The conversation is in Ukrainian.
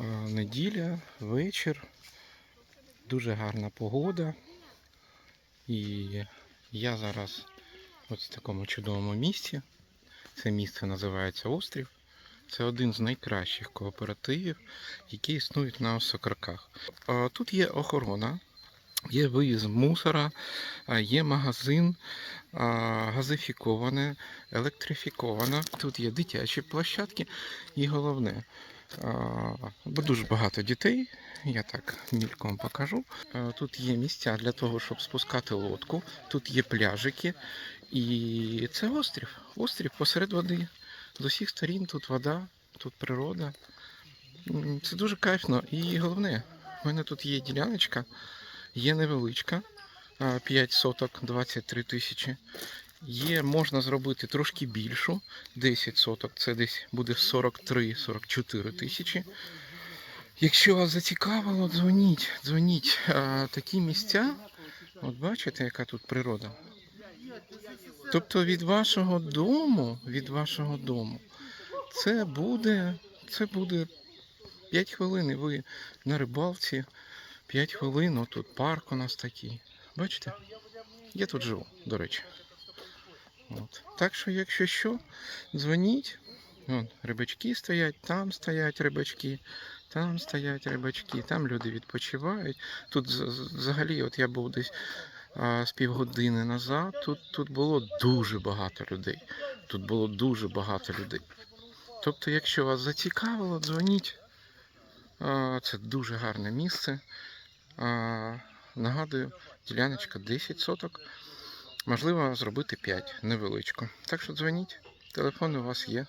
А, Неділя, вечір, дуже гарна погода. І я зараз ось в такому чудовому місці. Це місце називається Острів. Це один з найкращих кооперативів, які існують на Осокорках. А, Тут є охорона, є виїзд мусора, є магазин, газифіковане, електрифіковане. Тут є дитячі площадки і головне, бо дуже багато дітей, я так мільком покажу. Тут є місця для того, щоб спускати лодку, тут є пляжики, і це острів. Острів посеред води. З усіх сторін тут вода, тут природа. Це дуже кайфно. І головне, в мене тут є діляночка, є невеличка, 5 соток, 23 тисячі. Є, можна зробити трошки більшу, 10 соток, це десь буде 43-44 тисячі. Якщо вас зацікавило, дзвоніть, дзвоніть. А, такі місця, от бачите, яка тут природа. Тобто від вашого дому, від вашого дому, це буде, це буде 5 хвилин, і ви на рибалці, 5 хвилин, отут парк у нас такий. Бачите? Я тут живу, до речі. От. Так що, якщо що, дзвоніть. Вон, рибачки стоять, там стоять рибачки, там стоять рибачки, там люди відпочивають. Тут взагалі, от я був десь а, з півгодини назад, тут, тут було дуже багато людей. Тут було дуже багато людей. Тобто, якщо вас зацікавило, дзвоніть. А, Це дуже гарне місце. А, Нагадую, діляночка 10 соток. Можливо, зробити 5 невеличко. Так що дзвоніть, телефон у вас є.